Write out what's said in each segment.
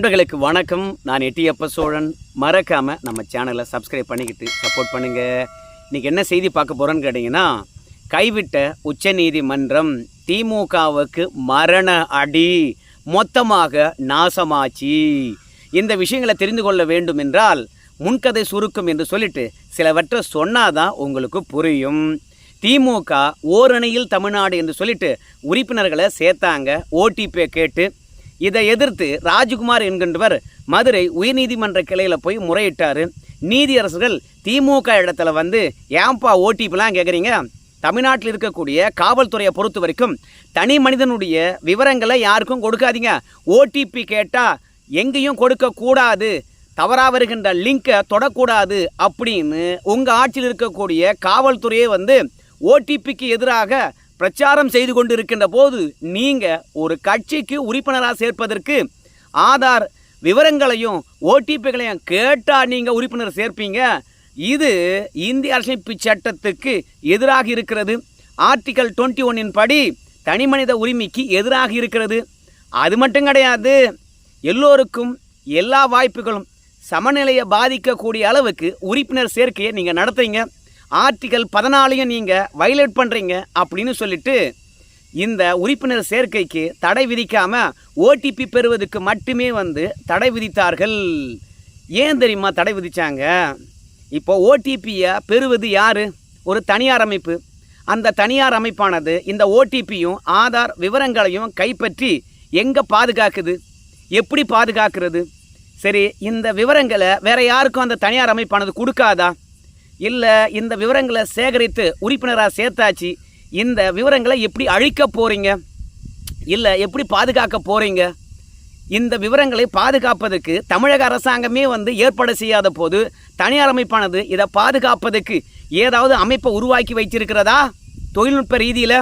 நண்பர்களுக்கு வணக்கம். நான் எட்டியப்ப சோழன். மறக்காம நம்ம சேனலை சப்ஸ்கிரைப் பண்ணிக்கிட்டு சப்போர்ட் பண்ணுங்க. இன்னைக்கு என்ன செய்தி பார்க்க போறோன்னு கேட்டிங்கன்னா கைவிட்ட உச்சநீதிமன்றம் திமுகவுக்கு மரண அடி மொத்தமாக நாசமாச்சு. இந்த விஷயங்களை தெரிந்து கொள்ள வேண்டும் என்றால் முன்கதை சுருக்கும் என்று சொல்லிட்டு சிலவற்றை சொன்னாதான் உங்களுக்கு புரியும். திமுக ஓரணியில் தமிழ்நாடு என்று சொல்லிட்டு உறுப்பினர்களை சேர்த்தாங்க. ஓடிபியை கேட்டு இதை எதிர்த்து ராஜ்குமார் என்கின்றவர் மதுரை உயர்நீதிமன்ற கிளையில் போய் முறையிட்டார். நீதியரசர்கள் திமுக இடத்துல வந்து ஏன்பா ஓடிபிலாம் கேட்குறீங்க தமிழ்நாட்டில் இருக்கக்கூடிய காவல்துறையை பொறுத்த வரைக்கும் தனி மனிதனுடைய விவரங்களை யாருக்கும் கொடுக்காதீங்க. ஓடிபி கேட்டால் எங்கேயும் கொடுக்கக்கூடாது தவறாக வருகின்ற லிங்கை தொடக்கூடாது அப்படின்னு உங்கள் ஆட்சியில் இருக்கக்கூடிய காவல்துறையே வந்து ஓடிபிக்கு எதிராக பிரச்சாரம் செய்து கொண்டிருக்கின்ற போது நீங்கள் ஒரு கட்சிக்கு உறுப்பினராக சேர்ப்பதற்கு ஆதார் விவரங்களையும் ஓடிபிகளையும் கேட்டால் நீங்கள் உறுப்பினர் சேர்ப்பீங்க. இது இந்திய அரசமைப்பு சட்டத்துக்கு எதிராக இருக்கிறது. ஆர்டிகல் டுவெண்ட்டி ஒன்னின் படி தனிமனித உரிமைக்கு எதிராக இருக்கிறது. அது மட்டும் கிடையாது எல்லோருக்கும் எல்லா வாய்ப்புகளும் சமநிலையை பாதிக்கக்கூடிய அளவுக்கு உறுப்பினர் சேர்க்கையை நீங்கள் நடத்துறீங்க. ஆர்டிகல் பதினாலையும் நீங்கள் வைலேட் பண்ணுறீங்க அப்படின்னு சொல்லிட்டு இந்த உறுப்பினர் சேர்க்கைக்கு தடை விதிக்காமல் ஓடிபி பெறுவதற்கு மட்டுமே வந்து தடை விதித்தார்கள். ஏன் தெரியுமா தடை விதித்தாங்க இப்போ ஓடிபியை பெறுவது யார்? ஒரு தனியார் அமைப்பு. அந்த தனியார் அமைப்பானது இந்த ஓடிபியும் ஆதார் விவரங்களையும் கைப்பற்றி எங்கே பாதுகாக்குது? எப்படி பாதுகாக்கிறது? சரி இந்த விவரங்களை வேற யாருக்கும் அந்த தனியார் அமைப்பானது கொடுக்காதா? இல்லை இந்த விவரங்களை சேகரித்து உறுப்பினராக சேர்த்தாச்சு இந்த விவரங்களை எப்படி அழிக்க போகிறீங்க இல்லை எப்படி பாதுகாக்க போகிறீங்க இந்த விவரங்களை பாதுகாப்பதற்கு தமிழக அரசாங்கமே வந்து ஏற்பாடு செய்யாத போது தனியார் அமைப்பானது இதை பாதுகாப்பதற்கு ஏதாவது அமைப்பை உருவாக்கி வைத்திருக்கிறதா? தொழில்நுட்ப ரீதியில்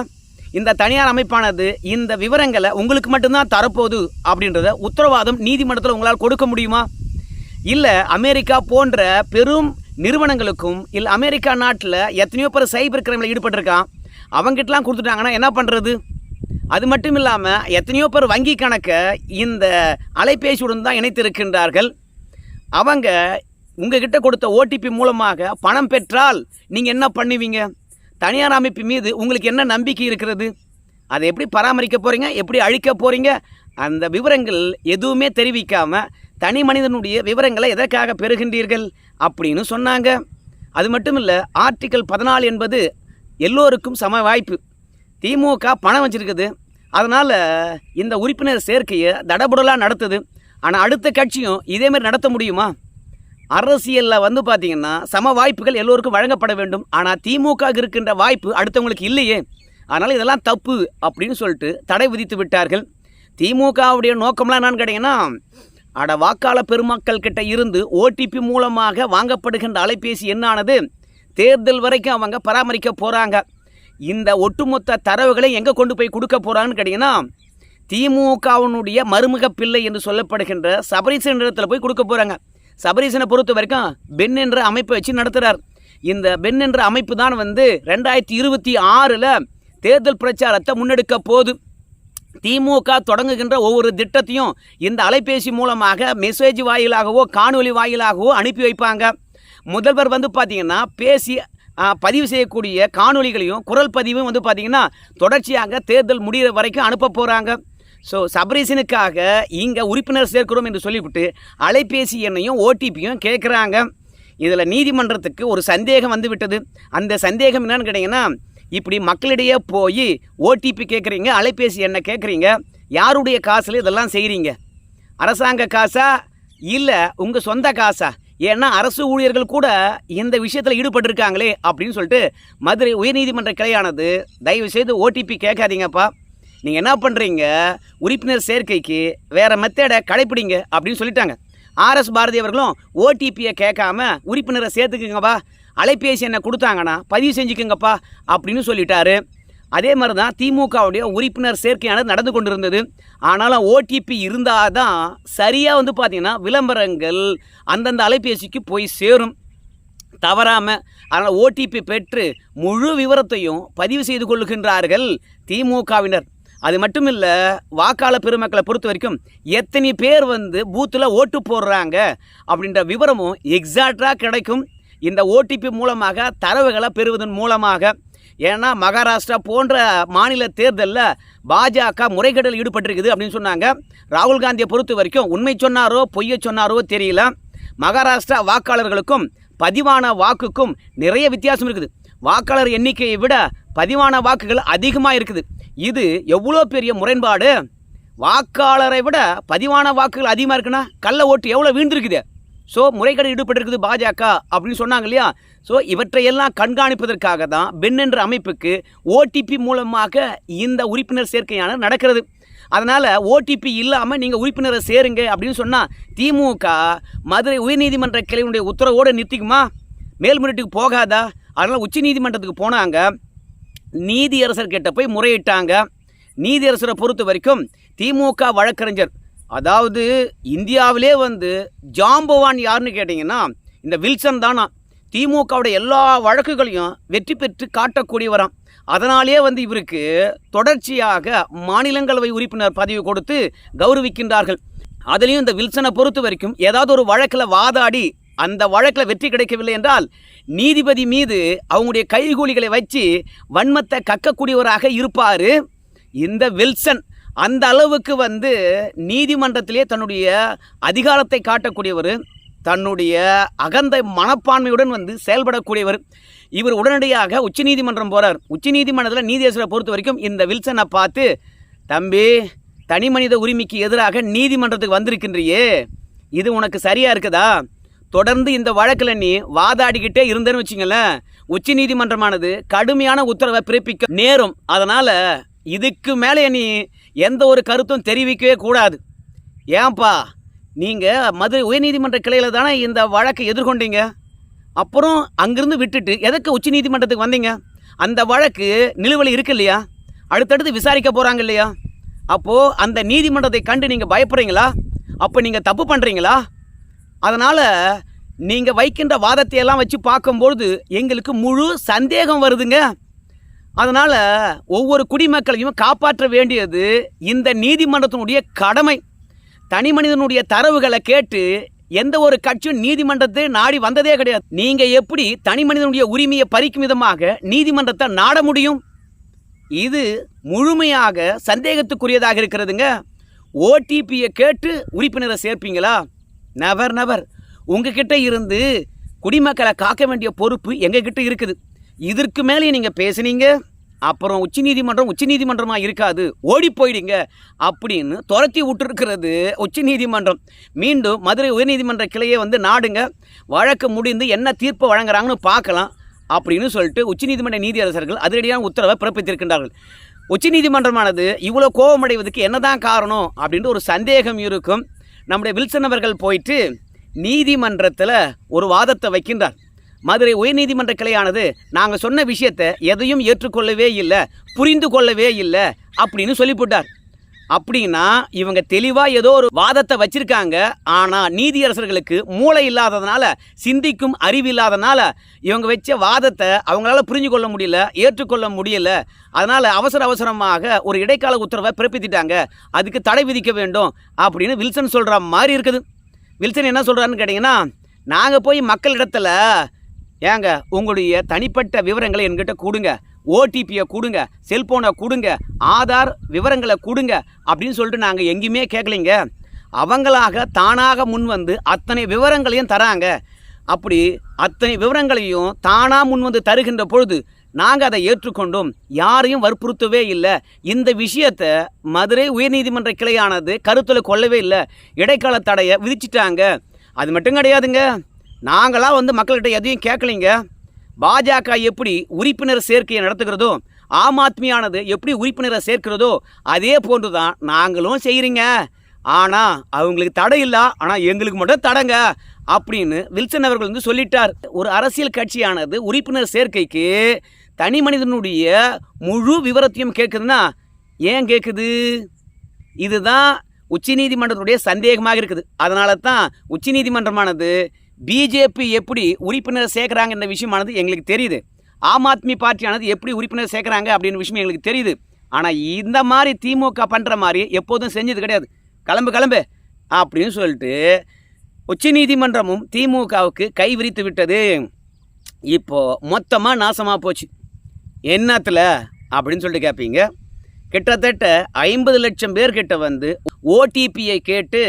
இந்த தனியார் அமைப்பானது இந்த விவரங்களை உங்களுக்கு மட்டும்தான் தரப்போகுது அப்படின்றத உத்தரவாதம் நீதிமன்றத்தில் உங்களால் கொடுக்க முடியுமா? இல்லை அமெரிக்கா போன்ற பெரும் நிறுவனங்களுக்கும் இல்லை அமெரிக்கா நாட்டில் எத்தனையோ பேர் சைபர் கிரைமில் ஈடுபட்டிருக்கான். அவங்ககிட்டலாம் கொடுத்துட்டாங்கன்னா என்ன பண்ணுறது அது மட்டும் இல்லாமல் எத்தனையோ பேர் வங்கி கணக்கை இந்த அலைபேசியுடன் தான் இணைத்திருக்கின்றார்கள். அவங்க உங்ககிட்ட கொடுத்த ஓடிபி மூலமாக பணம் பெற்றால் நீங்கள் என்ன பண்ணுவீங்க? தனியார் அமைப்பு மீது உங்களுக்கு என்ன நம்பிக்கை இருக்கிறது? அதை எப்படி பராமரிக்க போகிறீங்க எப்படி அழிக்க போகிறீங்க அந்த விவரங்கள் எதுவுமே தெரிவிக்காமல் தனி மனிதனுடைய விவரங்களை எதற்காக பெறுகின்றீர்கள்? அப்படின்னு சொன்னாங்க. அது மட்டும் இல்லை ஆர்டிக்கல் பதினாலு என்பது எல்லோருக்கும் சம வாய்ப்பு. திமுக பணம் வச்சிருக்குது. அதனால் இந்த உறுப்பினர் சேர்க்கையை தடபுடலாக நடத்துது. ஆனால் அடுத்த கட்சியும் இதேமாரி நடத்த முடியுமா? அரசியலில் வந்து பார்த்திங்கன்னா சம வாய்ப்புகள் எல்லோருக்கும் வழங்கப்பட வேண்டும். ஆனால் திமுக இருக்கின்ற வாய்ப்பு அடுத்தவங்களுக்கு இல்லையே. அதனால் இதெல்லாம் தப்பு அப்படின்னு சொல்லிட்டு தடை விதித்து விட்டார்கள். திமுகவுடைய நோக்கம்லாம் என்னன்னு கேட்டிங்கன்னா அட வாக்காளர் பெருமக்கள் கிட்ட இருந்து ஓடிபி மூலமாக வாங்கப்படுகின்ற அலைபேசி எண்ணானது தேர்தல் வரைக்கும் அவங்க பராமரிக்க போகிறாங்க இந்த ஒட்டுமொத்த தரவுகளை எங்கே கொண்டு போய் கொடுக்க போகிறாங்கன்னு கேட்டிங்கன்னா திமுகவினுடைய மருமக பிள்ளை என்று சொல்லப்படுகின்ற சபரீசன் இடத்துல போய் கொடுக்க போகிறாங்க சபரீசனை பொறுத்த வரைக்கும் பென் என்ற அமைப்பை வச்சு நடத்துகிறார் இந்த பென் என்ற அமைப்பு தான் வந்து ரெண்டாயிரத்தி இருபத்தி ஆறில் தேர்தல் பிரச்சாரத்தை முன்னெடுக்க போகுது. திமுக தொடங்குகின்ற ஒவ்வொரு திட்டத்தையும் இந்த அலைபேசி மூலமாக மெசேஜ் வாயிலாகவோ காணொலி வாயிலாகவோ அனுப்பி வைப்பாங்க. முதல்வர் வந்து பார்த்தீங்கன்னா பேசி பதிவு செய்யக்கூடிய காணொலிகளையும் குரல் பதிவும் வந்து பார்த்தீங்கன்னா தொடர்ச்சியாக தேர்தல் முடிகிற வரைக்கும் அனுப்ப போகிறாங்க ஸோ சபரீசனுக்காக இங்கே உறுப்பினர் சேர்க்கிறோம் என்று சொல்லிவிட்டு அலைபேசி எண்ணையும் ஓடிபியும் கேட்குறாங்க இதில் நீதிமன்றத்துக்கு ஒரு சந்தேகம் வந்து விட்டது. அந்த சந்தேகம் என்னன்னு கேட்டிங்கன்னா இப்படி மக்களிடையே போய் ஓடிபி கேட்குறீங்க அலைபேசி எண்ணை கேட்குறீங்க யாருடைய காசில் இதெல்லாம் செய்கிறீங்க? அரசாங்க காசா? இல்லை உங்கள் சொந்த காசா? ஏன்னா அரசு ஊழியர்கள் கூட இந்த விஷயத்தில் ஈடுபட்டிருக்காங்களே அப்படின்னு சொல்லிட்டு மதுரை உயர்நீதிமன்ற கிளையானது தயவு செய்து ஓடிபி கேட்காதீங்கப்பா. நீங்கள் என்ன பண்ணுறீங்க உறுப்பினர் சேர்க்கைக்கு வேறு மெத்தேடை கடைப்பிடிங்க அப்படின்னு சொல்லிட்டாங்க. ஆர்எஸ் பாரதி அவர்களும் ஓடிபியை கேட்காம உறுப்பினரை சேர்த்துக்குங்கப்பா அலைபேசி என்ன கொடுத்தாங்கன்னா பதிவு செஞ்சுக்குங்கப்பா அப்படின்னு சொல்லிட்டாரு. அதே மாதிரி தான் திமுகவுடைய உறுப்பினர் சேர்க்கையானது நடந்து கொண்டிருந்தது. ஆனாலும் ஓடிபி இருந்தால் தான் சரியாக வந்து பார்த்திங்கன்னா விளம்பரங்கள் அந்தந்த அலைபேசிக்கு போய் சேரும். தவறாமல் அதனால் ஓடிபி பெற்று முழு விவரத்தையும் பதிவு செய்து கொள்ளுகின்றார்கள் திமுகவினர். அது மட்டும் இல்லை வாக்காளர் பெருமக்களை பொறுத்த வரைக்கும் எத்தனை பேர் வந்து பூத்தில் ஓட்டு போடுறாங்க அப்படின்ற விவரமும் எக்ஸாக்டாக கிடைக்கும். இந்த ஓடிபி மூலமாக தரவுகளை பெறுவதன் மூலமாக. ஏன்னா மகாராஷ்டிரா போன்ற மாநில தேர்தலில் பாஜக முறைகேடில் ஈடுபட்டிருக்குது அப்படின்னு சொன்னாங்க. ராகுல் காந்தியை பொறுத்த வரைக்கும் உண்மை சொன்னாரோ பொய்யை சொன்னாரோ தெரியல. மகாராஷ்டிரா வாக்காளர்களுக்கும் பதிவான வாக்குக்கும் நிறைய வித்தியாசம் இருக்குது. வாக்காளர் எண்ணிக்கையை விட பதிவான வாக்குகள் அதிகமாக இருக்குது. இது எவ்வளோ பெரிய முரண்பாடு? வாக்காளரை விட பதிவான வாக்குகள் அதிகமாக இருக்குன்னா கள்ள ஓட்டு எவ்வளோ வீழ்ந்துருக்குது? ஸோ முறைகேடு ஈடுபட்டிருக்குது பாஜக அப்படின்னு சொன்னாங்க இல்லையா? ஸோ இவற்றையெல்லாம் கண்காணிப்பதற்காக தான் பென் என்ற அமைப்புக்கு ஓடிபி மூலமாக இந்த உறுப்பினர் சேர்க்கையான நடக்கிறது. அதனால் ஓடிபி இல்லாமல் நீங்கள் உறுப்பினரை சேருங்க அப்படின்னு சொன்னால் திமுக மதுரை உயர்நீதிமன்ற கிளையினுடைய உத்தரவோடு நிறுத்திக்குமா? மேல்முறையீட்டுக்கு போகாதா? அதனால் உச்சநீதிமன்றத்துக்கு போனாங்க. நீதியரசர் கிட்ட போய் முறையிட்டாங்க. நீதியரசரை பொறுத்த வரைக்கும் திமுக வழக்கறிஞர் அதாவது இந்தியாவிலே வந்து ஜாம்பவான் யாருன்னு கேட்டிங்கன்னா இந்த வில்சன் தானா. திமுகவுடைய எல்லா வழக்குகளையும் வெற்றி பெற்று காட்டக்கூடியவராம். அதனாலே வந்து இவருக்கு தொடர்ச்சியாக மாநிலங்களவை உறுப்பினர் பதவி கொடுத்து கௌரவிக்கின்றார்கள். அதுலேயும் இந்த வில்சனை பொறுத்த வரைக்கும் ஏதாவது ஒரு வழக்கில் வாதாடி அந்த வழக்கில் வெற்றி கிடைக்கவில்லை என்றால் நீதிபதி மீது அவங்களுடைய கைகூலிகளை வச்சு வன்மத்தை கக்கக்கூடியவராக இருப்பார். இந்த வில்சன் அந்த அளவுக்கு வந்து நீதிமன்றத்திலே தன்னுடைய அதிகாரத்தை காட்டக்கூடியவர் தன்னுடைய அகந்த மனப்பான்மையுடன் வந்து செயல்படக்கூடியவர். இவர் உடனடியாக உச்சநீதிமன்றம் போகிறார் உச்சநீதிமன்றத்தில் நீதியரசரை பொறுத்த வரைக்கும் இந்த வில்சனை பார்த்து தம்பி தனி மனித உரிமைக்கு எதிராக நீதிமன்றத்துக்கு வந்திருக்கின்றியே. இது உனக்கு சரியாக இருக்குதா? தொடர்ந்து இந்த வழக்கில் நீ வாதாடிக்கிட்டே இருந்தேன்னு வச்சுங்களேன் உச்ச நீதிமன்றமானது கடுமையான உத்தரவை பிறப்பிக்க நேரும். அதனால் இதுக்கு மேலே நீ எந்த ஒரு கருத்தும் தெரிவிக்கவே கூடாது. ஏன்பா நீங்கள் மதுரை உயர்நீதிமன்ற கிளையில் தானே இந்த வழக்கை எதிர்கொண்டீங்க? அப்புறம் அங்கிருந்து விட்டுட்டு எதற்கு உச்ச நீதிமன்றத்துக்கு வந்தீங்க? அந்த வழக்கு நிலுவையில் இருக்கு இல்லையா? அடுத்தடுத்து விசாரிக்க போகிறாங்க இல்லையா? அப்போது அந்த நீதிமன்றத்தை கண்டு நீங்கள் பயப்படுறீங்களா? அப்போ நீங்கள் தப்பு பண்ணுறீங்களா அதனால் நீங்கள் வைக்கின்ற வாதத்தையெல்லாம் வச்சு பார்க்கும்பொழுது எங்களுக்கு முழு சந்தேகம் வருதுங்க. அதனால் ஒவ்வொரு குடிமக்களையும் காப்பாற்ற வேண்டியது இந்த நீதிமன்றத்தினுடைய கடமை. தனி மனிதனுடைய தரவுகளை கேட்டு எந்த ஒரு கட்சியும் நீதிமன்றத்தை நாடி வந்ததே கிடையாது. நீங்கள் எப்படி தனி மனிதனுடைய உரிமையை பறிக்கும் விதமாக நீதிமன்றத்தை நாட முடியும்? இது முழுமையாக சந்தேகத்துக்குரியதாக இருக்கிறதுங்க. ஓடிபியை கேட்டு உறுப்பினரை சேர்ப்பீங்களா? நவர் நவர் உங்ககிட்ட இருந்து குடிமக்களை காக்க வேண்டிய பொறுப்பு எங்ககிட்ட இருக்குது. இதற்கு மேலே நீங்கள் பேசுனீங்க அப்புறம் உச்சநீதிமன்றம் உச்சநீதிமன்றமாக இருக்காது ஓடி போயிடுங்க அப்படின்னு துரத்தி விட்டுருக்கிறது உச்சநீதிமன்றம் மீண்டும் மதுரை உயர்நீதிமன்ற கிளையை வந்து நாடுங்க வழக்கு முடிந்து என்ன தீர்ப்பு வழங்குறாங்கன்னு பார்க்கலாம் அப்படின்னு சொல்லிட்டு உச்சநீதிமன்ற நீதியரசர்கள் அதிரடியான உத்தரவை பிறப்பித்திருக்கின்றார்கள். உச்சநீதிமன்றமானது இவ்வளோ கோபமடைவதற்கு என்னதான் காரணம் அப்படின்ட்டு ஒரு சந்தேகம் இருக்கும். நம்முடைய வில்சன் அவர்கள் போயிட்டு நீதிமன்றத்தில் ஒரு வாதத்தை வைக்கின்றார். மதுரை உயர்நீதிமன்ற கிளையானது நாங்கள் சொன்ன விஷயத்தை எதையும் ஏற்றுக்கொள்ளவே இல்லை புரிந்து கொள்ளவே இல்லை அப்படின்னு சொல்லிவிட்டார் அப்படின்னா இவங்க தெளிவாக ஏதோ ஒரு வாதத்தை வச்சிருக்காங்க. ஆனால் நீதியரசர்களுக்கு மூளை இல்லாததுனால சிந்திக்கும் அறிவு இல்லாதனால இவங்க வச்ச வாதத்தை அவங்களால புரிஞ்சு கொள்ள முடியல ஏற்றுக்கொள்ள முடியல. அதனால் அவசர அவசரமாக ஒரு இடைக்கால உத்தரவை பிறப்பித்திட்டாங்க. அதுக்கு தடை விதிக்க வேண்டும் அப்படின்னு வில்சன் சொல்கிற மாதிரி இருக்குது. வில்சன் என்ன சொல்கிறாருன்னு கேட்டிங்கன்னா நாங்கள் போய் மக்களிடத்தில் ஏங்க உங்களுடைய தனிப்பட்ட விவரங்களை என்கிட்ட கொடுங்க. ஓடிபியை கொடுங்க செல்போனை கொடுங்க ஆதார் விவரங்களை கொடுங்க அப்படின்னு சொல்லிட்டு நாங்கள் எங்கேயுமே கேட்கலைங்க அவங்களாக தானாக முன் வந்து அத்தனை விவரங்களையும் தராங்க. அப்படி அத்தனை விவரங்களையும் தானாக முன் வந்து தருகின்ற பொழுது நாங்கள் அதை ஏற்றுக்கொண்டோம். யாரையும் வற்புறுத்தவே இல்லை. இந்த விஷயத்தை மதுரை உயர்நீதிமன்ற கிளையானது கருத்தில் கொள்ளவே இல்லை. இடைக்கால தடையை விதிச்சிட்டாங்க. அது மட்டும் கிடையாதுங்க. நாங்களாம் வந்து மக்கள்கிட்ட எதையும் கேட்கலைங்க பாஜக எப்படி உறுப்பினர் சேர்க்கையை நடத்துகிறதோ ஆம் ஆத்மியானது எப்படி உறுப்பினரை சேர்க்கிறதோ அதே போன்று தான் நாங்களும் செய்கிறீங்க ஆனால் அவங்களுக்கு தடை இல்லை ஆனால் எங்களுக்கு மட்டும் தடங்க அப்படின்னு வில்சன் அவர்கள் வந்து சொல்லிட்டார். ஒரு அரசியல் கட்சியானது உறுப்பினர் சேர்க்கைக்கு தனி மனிதனுடைய முழு விவரத்தையும் கேட்குதுன்னா ஏன் கேட்குது? இதுதான் உச்சநீதிமன்றத்துடைய சந்தேகமாக இருக்குது. அதனால தான் உச்சநீதிமன்றமானது பிஜேபி எப்படி உறுப்பினர் சேர்க்குறாங்க என்ற விஷயமானது எங்களுக்கு தெரியுது. ஆம் ஆத்மி பார்ட்டியானது எப்படி உறுப்பினர் சேர்க்குறாங்க அப்படின்னு விஷயம் எங்களுக்கு தெரியுது. ஆனால் இந்த மாதிரி திமுக பண்ணுற மாதிரி எப்போதும் செஞ்சது கிடையாது. கிளம்பு கிளம்பு அப்படின்னு சொல்லிட்டு உச்ச நீதிமன்றமும் திமுகவுக்கு கை விரித்து விட்டது. இப்போ மொத்தமாக நாசமாக போச்சு. என்னத்தில் அப்படின்னு சொல்லிட்டு கேட்பீங்க கிட்டத்தட்ட ஐம்பது லட்சம் பேர்கிட்ட வந்து ஓடிபியை கேட்டு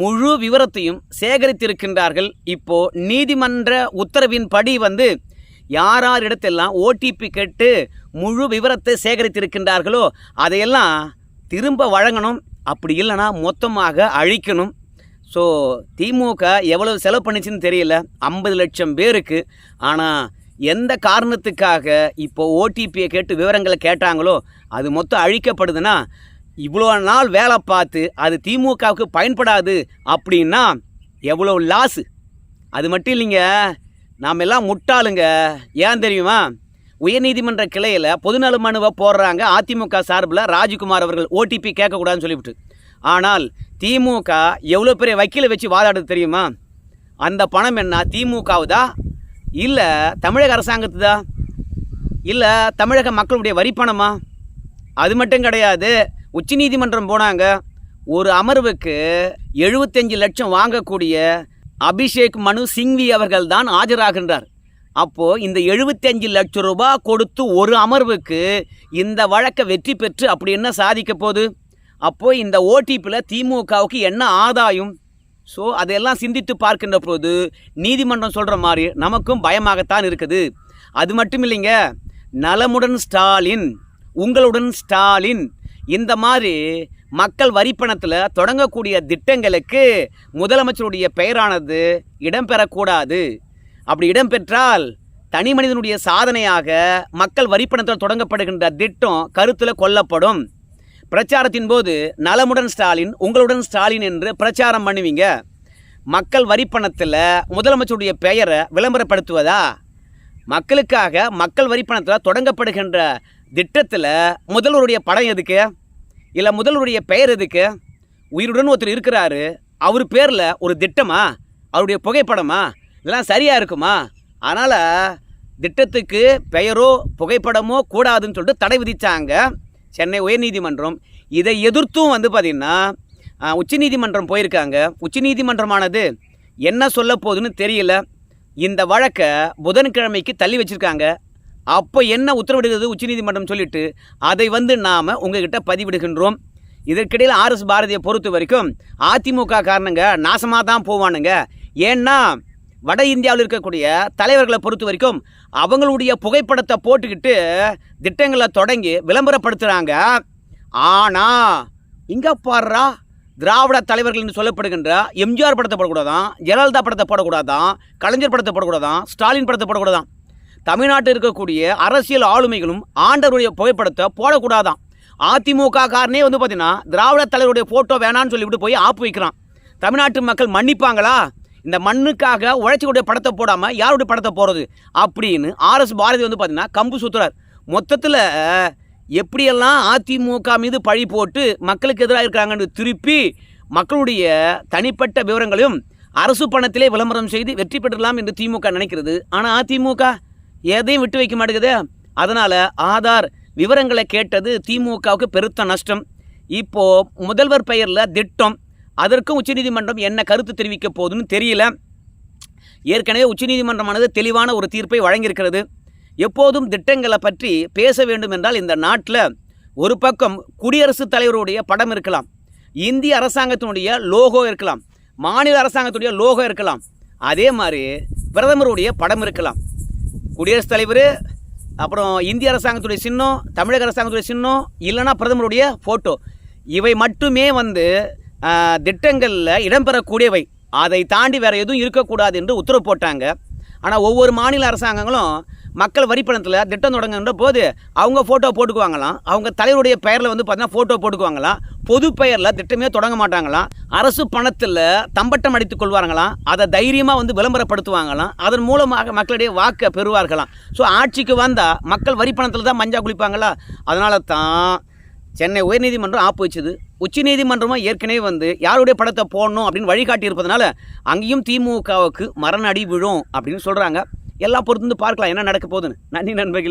முழு விவரத்தையும் சேகரித்திருக்கின்றார்கள். இப்போ நீதிமன்ற உத்தரவின்படி வந்து யார் யார் இடத்தெல்லாம் ஓடிபி கேட்டு முழு விவரத்தை சேகரித்திருக்கின்றார்களோ அதையெல்லாம் திரும்ப வழங்கணும். அப்படி இல்லைன்னா மொத்தமாக அழிக்கணும். ஸோ திமுக எவ்வளவு செலவு பண்ணிச்சுன்னு தெரியல. ஐம்பது லட்சம் பேருக்கு. ஆனால் எந்த காரணத்துக்காக இப்போ ஓடிபியை கேட்டு விவரங்களை கேட்டாங்களோ அது மொத்தம் அழிக்கப்படுதுன்னா இவ்வளோ நாள் வேலை பார்த்து அது திமுகவுக்கு பயன்படாது அப்படின்னா எவ்வளோ லாஸு அது மட்டும் இல்லைங்க. நாம் எல்லாம் முட்டாளுங்க. ஏன் தெரியுமா? உயர்நீதிமன்ற கிளையில் பொதுநல மனுவை போடுறாங்க அதிமுக சார்பில் ராஜ்குமார் அவர்கள் ஓடிபி கேட்கக்கூடாதுன்னு சொல்லிவிட்டு. ஆனால் திமுக எவ்வளோ பெரிய வக்கீலை வச்சு வாதாடுது தெரியுமா? அந்த பணம் என்ன திமுகவுதா? இல்லை தமிழக அரசாங்கத்துதா? இல்லை தமிழக மக்களுடைய வரி பணமா அது மட்டும் கிடையாது. உச்சநீதிமன்றம் போனாங்க. ஒரு அமர்வுக்கு எழுபத்தஞ்சு லட்சம் வாங்கக்கூடிய அபிஷேக் மனு சிங்வி அவர்கள் தான் ஆஜராகின்றார். அப்போது இந்த எழுபத்தஞ்சு லட்சம் ரூபாய் கொடுத்து ஒரு அமர்வுக்கு இந்த வழக்கை வெற்றி பெற்று அப்படி என்ன சாதிக்க போகுது? அப்போது இந்த ஓடிபியில் திமுகவுக்கு என்ன ஆதாயம்? ஸோ அதையெல்லாம் சிந்தித்து பார்க்கின்ற போது நீதிமன்றம் சொல்கிற மாதிரி நமக்கும் பயமாகத்தான் இருக்குது. அது மட்டும் இல்லைங்க நலமுடன் ஸ்டாலின் உங்களுடன் ஸ்டாலின் இந்த மாதிரி மக்கள் வரிப்பணத்தில் தொடங்கக்கூடிய திட்டங்களுக்கு முதலமைச்சருடைய பெயரானது இடம்பெறக்கூடாது. அப்படி இடம்பெற்றால் தனி மனிதனுடைய சாதனையாக மக்கள் வரிப்பணத்தில் தொடங்கப்படுகின்ற திட்டம் கருத்தில் கொல்லப்படும். பிரச்சாரத்தின் போது நலமுடன் ஸ்டாலின் உங்களுடன் ஸ்டாலின் என்று பிரச்சாரம் பண்ணுவீங்க. மக்கள் வரிப்பணத்தில் முதலமைச்சருடைய பெயரை விளம்பரப்படுத்துவதா? மக்களுக்காக மக்கள் வரிப்பணத்தில் தொடங்கப்படுகின்ற திட்டத்தில் முதல்வருடைய படம் எதுக்கு? இல்லை முதல்வருடைய பெயர் எதுக்கு? உயிருடன் ஒருத்தர் இருக்கிறாரு. அவர் பேரில் ஒரு திட்டமா? அவருடைய புகைப்படமா? இதெல்லாம் சரியாக இருக்குமா? அதனால் திட்டத்துக்கு பெயரோ புகைப்படமோ கூடாதுன்னு சொல்லிட்டு தடை விதித்தாங்க சென்னை உயர்நீதிமன்றம். இதை எதிர்த்தும் வந்து பார்த்திங்கன்னா உச்சநீதிமன்றம் போயிருக்காங்க. உச்சநீதிமன்றமானது என்ன சொல்ல போகுதுன்னு தெரியல. இந்த வழக்கை புதன்கிழமைக்கு தள்ளி வச்சுருக்காங்க. அப்போ என்ன உத்தரவிடுகிறது உச்சநீதிமன்றம் சொல்லிட்டு அதை வந்து நாம் உங்ககிட்ட பதிவிடுகின்றோம். இதற்கிடையில் ஆர்எஸ் பாரதியை பொறுத்த வரைக்கும் அதிமுக காரணங்க நாசமாக தான் போவானுங்க. ஏன்னா வட இந்தியாவில் இருக்கக்கூடிய தலைவர்களை பொறுத்த வரைக்கும் அவங்களுடைய புகைப்படத்தை போட்டுக்கிட்டு திட்டங்களை தொடங்கி விளம்பரப்படுத்துகிறாங்க ஆனால் இங்கே பாடுறா திராவிட தலைவர்கள் என்று சொல்லப்படுகின்ற எம்ஜிஆர் படத்தை போடக்கூடாதான் ஜெயலலிதா படத்தை போடக்கூடாதான் கலைஞர் படத்தை போடக்கூடாதான் ஸ்டாலின் படத்தை போடக்கூடாதான். தமிழ்நாட்டில் இருக்கக்கூடிய அரசியல் ஆளுமைகளும் ஆண்டவருடைய புகைப்படத்தை போடக்கூடாதான். அதிமுக காரனே வந்து பார்த்தீங்கன்னா திராவிட தலைவருடைய ஃபோட்டோ வேணான்னு சொல்லிவிட்டு போய் ஆப்பு வைக்கிறான். தமிழ்நாட்டு மக்கள் மன்னிப்பாங்களா? இந்த மண்ணுக்காக உழைச்சிக்கூடிய படத்தை போடாமல் யாருடைய படத்தை போகிறது அப்படின்னு ஆர்எஸ் பாரதி வந்து பார்த்தீங்கன்னா கம்பு சுத்துறார். மொத்தத்தில் எப்படியெல்லாம் அதிமுக மீது பழி போட்டு மக்களுக்கு எதிராக இருக்கிறாங்கன்னு திருப்பி மக்களுடைய தனிப்பட்ட விவரங்களையும் அரசு பணத்திலே விளம்பரம் செய்து வெற்றி பெற்றலாம் என்று திமுக நினைக்கிறது. ஆனால் அதிமுக எதையும் விட்டு வைக்க மாட்டேங்குது. அதனால் ஆதார் விவரங்களை கேட்டது திமுகவுக்கு பெருத்த நஷ்டம். இப்போது முதல்வர் பெயரில் திட்டம். அதற்கும் உச்சநீதிமன்றம் என்ன கருத்து தெரிவிக்க போகுதுன்னு தெரியல. ஏற்கனவே உச்சநீதிமன்றமானது தெளிவான ஒரு தீர்ப்பை வழங்கியிருக்கிறது. எப்போதும் திட்டங்களை பற்றி பேச வேண்டும் என்றால் இந்த நாட்டில் ஒரு பக்கம் குடியரசுத் தலைவருடைய படம் இருக்கலாம். இந்திய அரசாங்கத்தினுடைய லோகோ இருக்கலாம். மாநில அரசாங்கத்துடைய லோகோ இருக்கலாம். அதே மாதிரி பிரதமருடைய படம் இருக்கலாம். குடியரசுத் தலைவர் அப்புறம் இந்திய அரசாங்கத்துடைய சின்னம் தமிழக அரசாங்கத்துடைய சின்னம் இல்லைன்னா பிரதமருடைய ஃபோட்டோ இவை மட்டுமே வந்து திட்டங்களில் இடம்பெறக்கூடியவை. அதை தாண்டி வேறு எதுவும் இருக்கக்கூடாது என்று உத்தரவு போட்டாங்க. ஆனால் ஒவ்வொரு மாநில அரசாங்கங்களும் மக்கள் வரிப்பணத்தில் திட்டம் தொடங்குன்ற போது அவங்க ஃபோட்டோ போட்டுக்குவாங்களாம். அவங்க தலைவருடைய பெயரில் வந்து பார்த்தீங்கன்னா ஃபோட்டோ போட்டுக்குவாங்களாம். பொது பெயரில் திட்டமே தொடங்க மாட்டாங்களாம். அரசு பணத்தில் தம்பட்டம் அடித்துக் கொள்வாங்களாம். அதை தைரியமாக வந்து விளம்பரப்படுத்துவாங்களாம். அதன் மூலமாக மக்களுடைய வாக்கை பெறுவார்களாம். ஸோ ஆட்சிக்கு வந்தால் மக்கள் வரி பணத்தில் தான் மஞ்சா குளிப்பாங்களா? அதனால தான் சென்னை உயர்நீதிமன்றம் ஆப்பு வச்சுது. உச்சநீதிமன்றமும் ஏற்கனவே வந்து யாருடைய படத்தை போடணும் அப்படின்னு வழிகாட்டி இருப்பதனால அங்கேயும் திமுகவுக்கு மரண அடி விழும் அப்படின்னு சொல்கிறாங்க எல்லாம் பொறுத்து வந்து பார்க்கலாம் என்ன நடக்க போகுதுன்னு. நன்றி நண்பர்களே.